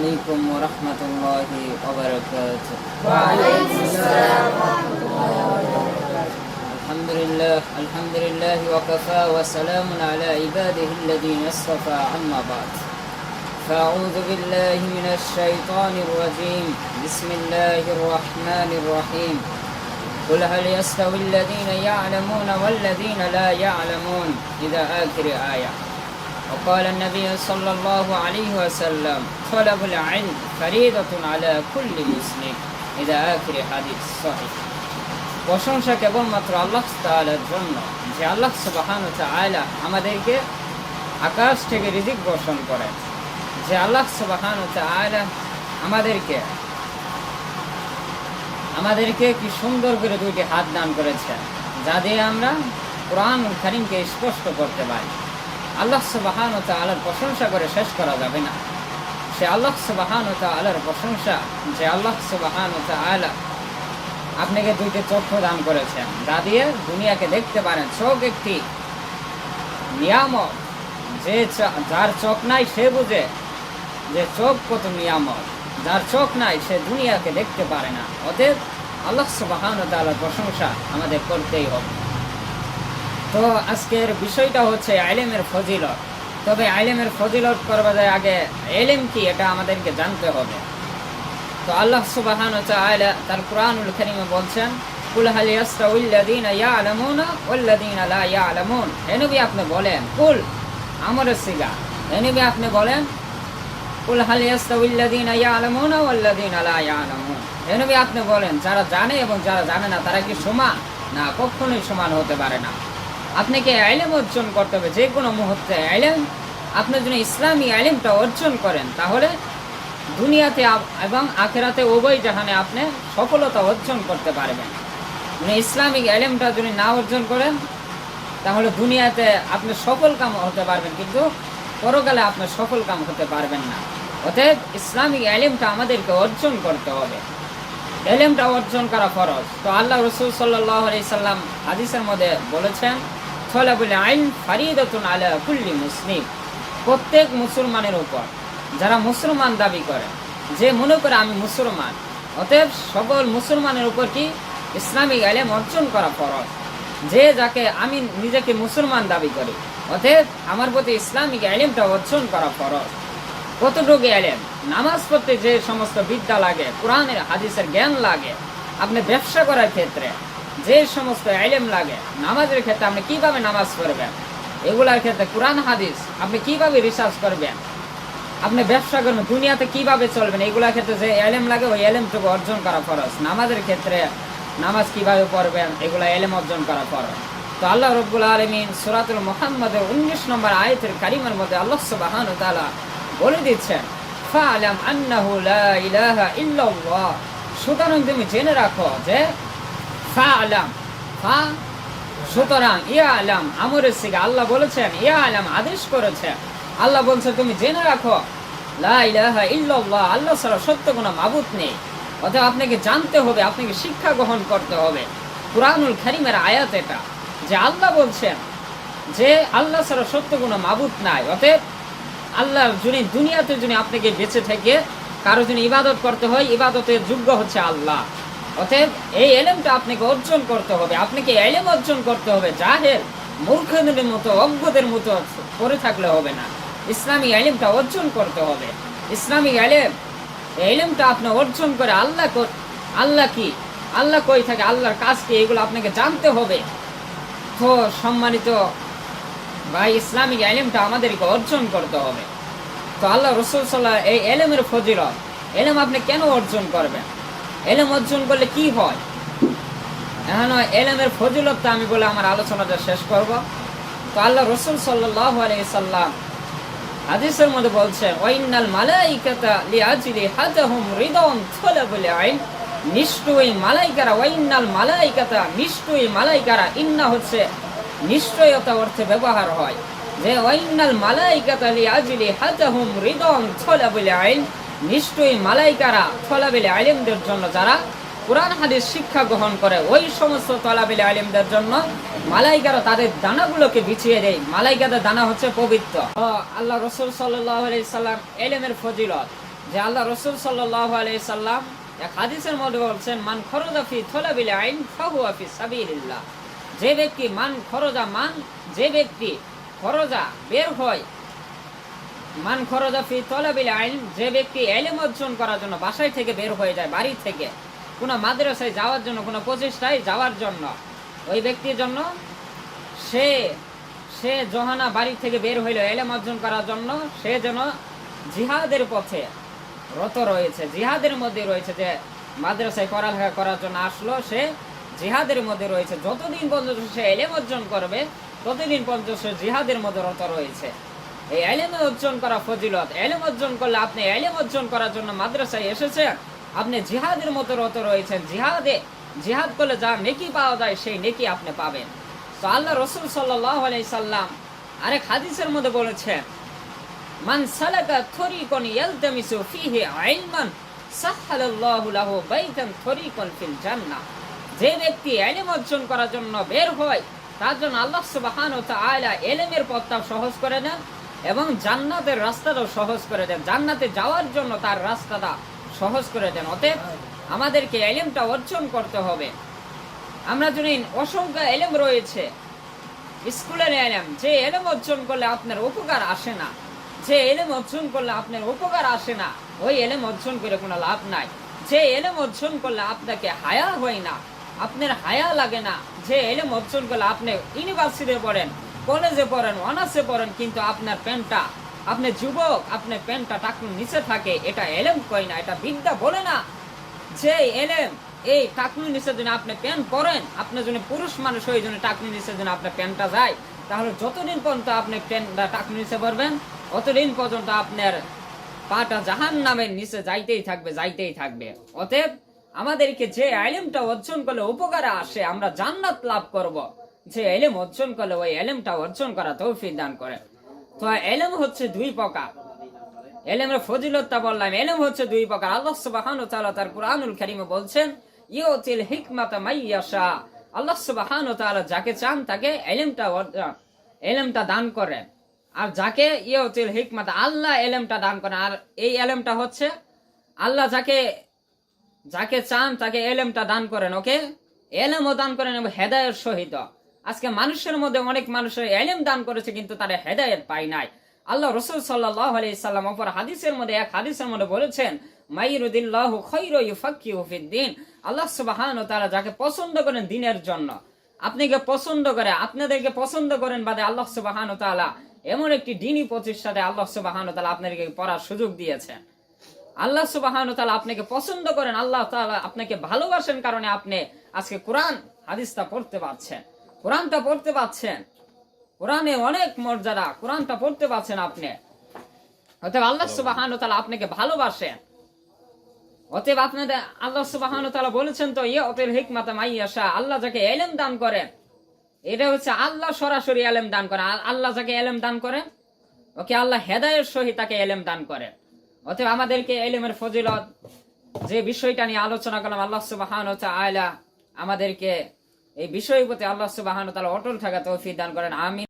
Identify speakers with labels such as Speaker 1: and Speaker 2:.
Speaker 1: عليكم ورحمة الله وبركاته.
Speaker 2: وعليكم السلام ورحمة الله وبركاته
Speaker 1: الحمد لله الحمد لله وكفى وسلام على عباده الذين اصطفى أما بعد. فأعوذ بالله من الشيطان الرجيم. بسم الله الرحمن الرحيم. قل هل يستوي الذين يعلمون والذين لا يعلمون؟ إذا آخر آية. وقال النبي صلى الله عليه وسلم طلب العلم فريضة على كل مسلم إذا آخر حديث صحيح প্রশংসা কেবলমাত্র আল্লাহ তাআলার জন্য যে আল্লাহ সুবাহান তাআলা আমাদেরকে আকাশ থেকে রিজিক বর্ষণ করেন যে আল্লাহ সুবাহান তাআলা আমাদেরকে আমাদেরকে কি সুন্দর করে দুইটি হাত দান করেছেন যা দিয়ে আমরা কোরআন কারিমকে স্পষ্ট করতে পারি আল্লাহ সুবাহান ও প্রশংসা করে শেষ করা যাবে না। সে আল্লাহ সুবাহান ও প্রশংসা, যে আল্লাহ সুবাহান ও তালা আপনাকে দুইটি চক্ষু দান করেছেন। যা দিয়ে দুনিয়াকে দেখতে পারেন, চোখ একটি নিয়ামক যে যার চোখ নাই সে বুঝে যে চোখ কত নিয়ামক যার চোখ নাই সে দুনিয়াকে দেখতে পারে না। অতএব আল্লাহ সুবাহান তালার প্রশংসা আমাদের করতেই হবে। তো আজকের বিষয়টা হচ্ছে আইলেমের ফজিলত। তবে আইলেমের ফজিলত করবা যায় আগে এলেম কি এটা আমাদেরকে জানতে হবে। তো আল্লাহ সুবাহান তার কোরআনুল করিমে বলছেন, কুল হাল ইয়াস্তাউল্লাযীনা ইয়ালামুনা ওয়াল্লাযীনা লা ইয়ালামুন। হে নবী, আপনি বলেন, কুল আপনি বলেন, কুল হাল ইয়াস্তাউল্লাযীনা ইয়ালামুনা ওয়াল্লাযীনা লা ইয়ালামুন। হে নবী, আপনি বলেন, যারা জানে এবং যারা জানে না, তারা কি সমান? না, কখনোই সমান হতে পারে না। আপনাকে আইলেম অর্জন করতে হবে, যে কোনো মুহূর্তে আইলেম। আপনার যদি ইসলামী আইলেমটা অর্জন করেন, তাহলে দুনিয়াতে এবং আখেরাতে উভয় জাহানে আপনি সফলতা অর্জন করতে পারবেন। মানে ইসলামিক আইলেমটা যদি না অর্জন করেন, তাহলে দুনিয়াতে আপনি সফল কাম হতে পারবেন, কিন্তু পরকালে আপনি সফল কাম হতে পারবেন না। অতএব ইসলামিক এলেমটা আমাদেরকে অর্জন করতে হবে। এলেমটা অর্জন করা ফরজ। তো আল্লাহ রসুল সাল্লাহ সাল্লাম হাদিসের মধ্যে বলেছেন বলে আইন ফারিদতুন আলা কুল্লি মুসলিম, প্রত্যেক মুসলমানের উপর। যারা মুসলমান দাবি করে, যে মনে করে আমি মুসলমান, অতএব সকল মুসলমানের উপর কি ইসলামিক আলেম অর্জন করা ফরজ? যে যাকে আমি নিজেকে মুসলমান দাবি করি, অতএব আমার প্রতি ইসলামিক আলেমটা অর্জন করা ফরজ। কতটুকু এলেম নামাজ পড়তে যে সমস্ত বিদ্যা লাগে, কোরআনের, হাদিসের জ্ঞান লাগে, আপনি ব্যবসা করার ক্ষেত্রে যে সমস্ত এলেম লাগে, নামাজের ক্ষেত্রে আপনি কীভাবে নামাজ পড়বেন? এগুলার ক্ষেত্রে কোরআন, হাদিস, আপনি কীভাবে রিসার্চ করবেন? আপনি ব্যবসা করবেন, দুনিয়াতে কীভাবে চলবেন? এগুলার ক্ষেত্রে যে এলেম লাগে, ওই এলেমটুকু অর্জন করা ফরজ। নামাজের ক্ষেত্রে নামাজ কীভাবে পড়বেন? এগুলা এলেম অর্জন করা ফরজ। তো আল্লাহ রব্বুল আলমিন সুরাতুল মোহাম্মদের উনিশ নম্বর আয়তের কারিমের মধ্যে আল্লাহ সুবাহান তালা বলে দিচ্ছেন ফালাম আন্নাহু লা সুতরাং তুমি জেনে রাখো যে সুতরাং ইয়া আলাম আল্লাহ বলেছেন ইয়া আলাম আদেশ করেছেন আল্লাহ বলছে, তুমি জেনে রাখো আল্লাহ সত্য কোনো মাবুত নেই। অতএব আপনাকে জানতে হবে, আপনাকে শিক্ষা গ্রহণ করতে হবে। কুরআনুল কারীমের আয়াত এটা, যে আল্লাহ বলছেন যে আল্লাহ ছাড়া সত্য কোনো মাবুত নাই। অতএব আল্লাহ যিনি দুনিয়াতে যিনি আপনাকে বেঁচে থেকে, কারও যদি ইবাদত করতে হয়, ইবাদতের যোগ্য হচ্ছে আল্লাহ। অতএব এই এলেমটা আপনাকে অর্জন করতে হবে। আপনাকে এলেম অর্জন করতে হবে। জাহের মূর্খদের মতো, অজ্ঞদের মতো করে থাকলে হবে না। ইসলামী এলেমটা অর্জন করতে হবে। ইসলামিক এলেম, এলেমটা আপনি অর্জন করে আল্লাহ আল্লাহ কি? আল্লাহ কই থাকে? আল্লাহর কাজ কি? এগুলো আপনাকে জানতে হবে। তো সম্মানিত ভাই ইসলামিক এলেমটা আমাদেরকে অর্জন করতে হবে। তো আল্লাহ রসুল সাল্লাহ এই এলেমের ফজিলত, এলেম আপনি কেন অর্জন করবেন? এলেম অর্জন করলে কি হয়? এখন এলেমের ফজিলতটা আমি বলে আমার আলোচনাটা শেষ করব। তো আল্লাহ রসুল সাল্লাহ সাল্লাম হাদিসের মধ্যে ওয়াইনাল মালাইকাতা হাজাহুম আইন। নিশ্চয়ই মালাইকারা ওয়াইনাল মালাইকাতা, নিশ্চয়ই মালাইকারা, ইন্না হচ্ছে নিশ্চয়তা অর্থে ব্যবহার হয়। যে ওয়াইনাল মালাইকাতা হাজাহুম আইন নিশ্চয়ই মালাইকারা তলাবুল আলিমদের জন্য যারা কোরআন, হাদিস শিক্ষা গ্রহণ করে, ওই সমস্ত তলাবিল আলিমদের জন্য মালাইকারা তাদের দানাগুলোকে বিছিয়ে দেয়। মালাইকাদের দানা হচ্ছে পবিত্র। আল্লাহ রসুল সাল্লাম এলেমের ফজিলত যে আল্লাহ রসুল সাল্লাহ আলাইহি সাল্লাম এক হাদিসের মধ্যে বলছেন, মান খরজা ফি থলাবিল আইন ফাহুয়া ফি সাবিলিল্লাহ। যে ব্যক্তি মান খরজা মান, যে ব্যক্তি খরজা বের হয় মান আইন, যে ব্যক্তি অর্জন করার জন্য বাসায় থেকে বের হয়ে যায় বাড়ি থেকে, কোনো মাদ্রাসায় যাওয়ার জন্য, কোনো প্রচেষ্টায় যাওয়ার জন্য, ওই ব্যক্তির জন্য সে সে জহানা বাড়ি থেকে বের এলেম অর্জন করার জন্য, সে যেন জিহাদের পথে রত রয়েছে, জিহাদের মধ্যে রয়েছে যে মাদ্রাসায় পড়ালেখা করার জন্য আসলো, সে জিহাদের মধ্যে রয়েছে। যতদিন পর্যন্ত সে এলেম অর্জন করবে, ততদিন পর্যন্ত সে জিহাদের মধ্যে রত রয়েছে। এই এলেম অর্জন করা ফজিলত, এলেম অর্জন করলে আপনি এলেম অর্জন করার জন্য মাদ্রাসায় এসেছেন। আপনি জিহাদের মতো রত রয়েছেন। জিহাদে, জিহাদ করলে যা নেকি পাওয়া যায়, সেই নেকি আপনি পাবেন। তো আল্লাহ রসুল সাল্লাহ সাল্লাম আরেক হাদিসের মধ্যে বলেছেন, মান সালাকা থরিকন ইয়ালতামিসু ফিহি ইলমান সাহহালাল্লাহু লাহু বাইতান থরিকন ফিল জান্নাহ। যে ব্যক্তি ইলম অর্জন করার জন্য বের হয়, তার জন্য আল্লাহ সুবহানাহু ওয়া তাআলা ইলমের পথটা সহজ করে দেন। এবং জান্নাতের রাস্তাটাও সহজ করে দেন। জান্নাতে যাওয়ার জন্য তার রাস্তাটা সহজ করে দেন। অতএব আমাদেরকে ইলমটা অর্জন করতে হবে। আমরা জানি অসংখ্য এলেম রয়েছে। স্কুলের এলেম, যে এলেম অর্জন করলে আপনার উপকার আসে না। যে এলেম অর্জন করলে আপনার উপকার আসে না, ওই এলেম অর্জন করে কোনো লাভ নাই। যে এলেম অর্জন করলে আপনাকে হায়া হয় না, আপনার হায়া লাগে না। যে এলেম অর্জন করলে আপনি ইউনিভার্সিটিতে পড়েন কলেজে পড়েন, অনার্সে পড়েন, কিন্তু আপনার প্যান্টটা, আপনি যুবক আপনার প্যান্টটা টাকুন নিচে থাকে, এটা এলেম কয় না, এটা বিদ্যা বলে না। যে এলেম, এই টাকনি নিচের জন্য আপনি প্যান্ট পরেন আপনার জন্য পুরুষ মানুষ হয়ে জন্য টাকনি নিচের জন্য আপনার প্যান্টটা যায়, তাহলে যতদিন পর্যন্ত আপনি প্যান্টটা টাকনি নিচে পরবেন, অতদিন পর্যন্ত আপনার পাটা জাহান নামের নিচে যাইতেই থাকবে যাইতেই থাকবে। অতএব আমাদেরকে যে এলেমটা অর্জন করলে উপকারে আসে, আমরা জান্নাত লাভ করব। যে এলেম অর্জন করলে, ওই এলেমটা অর্জন করা তৌফিক দান করে। তো এলেম হচ্ছে দুই প্রকার। এলেমের ফজিলতটা বললাম, এলেম হচ্ছে দুই প্রকার। আল্লাহ সুবহানাহু ওয়া তাআলা তার কুরআনুল কারীমে বলছেন, ইউতিল হিকমাতা মাইয়াশা আল্লাহ সুবহানাহু ওয়া তাআলা যাকে চান তাকে এলেমটা এলেমটা দান করেন। আর যাকে ইউতিল হিকমাতা, আল্লাহ এলেমটা দান করেন। আর এই এলেমটা হচ্ছে, আল্লাহ যাকে যাকে চান তাকে এলেমটা দান করেন, ওকে? এলেমও দান করেন এবং হেদায়ের সহিত। আজকে মানুষের মধ্যে অনেক মানুষের এলেম দান করেছে, কিন্তু তারা হেদায়েত পায় নাই। আল্লাহ রসুল সাল্লাহ আলি সাল্লাম অপর হাদিসের মধ্যে, এক হাদিসের মধ্যে বলেছেন আল্লাহ সুবাহান তারা যাকে পছন্দ করেন দিনের জন্য। আপনাকে পছন্দ করে, আপনাদেরকে পছন্দ করেন বাদে আল্লাহ সুবাহান তাআলা এমন একটি দিনই প্রতিষ্ঠাতে আল্লাহ সুবাহান তাআলা আপনাদেরকে পড়ার সুযোগ দিয়েছেন। আল্লাহ সুবাহান তাআলা আপনাকে পছন্দ করেন, আল্লাহ তাআলা আপনাকে ভালোবাসেন কারণে আপনি আজকে কোরআন, হাদিসটা পড়তে পারছেন। কোরআনটা পড়তে পারছেন কোরআনে অনেক মর্যাদা কোরআনটা পড়তে পারছেন আপনি। অতএব আল্লাহ সুবাহান তাআলা আপনাকে ভালোবাসেন। অতএব আপনাদের আল্লাহ সুবাহান তাআলা বলেছেন তো ইয়ে অতএব হিকমাতা মাইয়াশা আল্লাহ যাকে এলেম দান করেন এটা হচ্ছে আল্লাহ সরাসরি এলেম দান করেন। আল্লাহ যাকে এলেম দান করেন ওকে আল্লাহ হেদায়ের সহিত তাকে এলেম দান করেন। অতএব আমাদেরকে এলেমের ফজিলত যে বিষয়টা নিয়ে আলোচনা করলাম আল্লাহ সুবাহান আয়লা আমাদেরকে এই বিষয়ের প্রতি আল্লাহ তাআলা অটল থাকা তৌফিক দান করেন আমিন।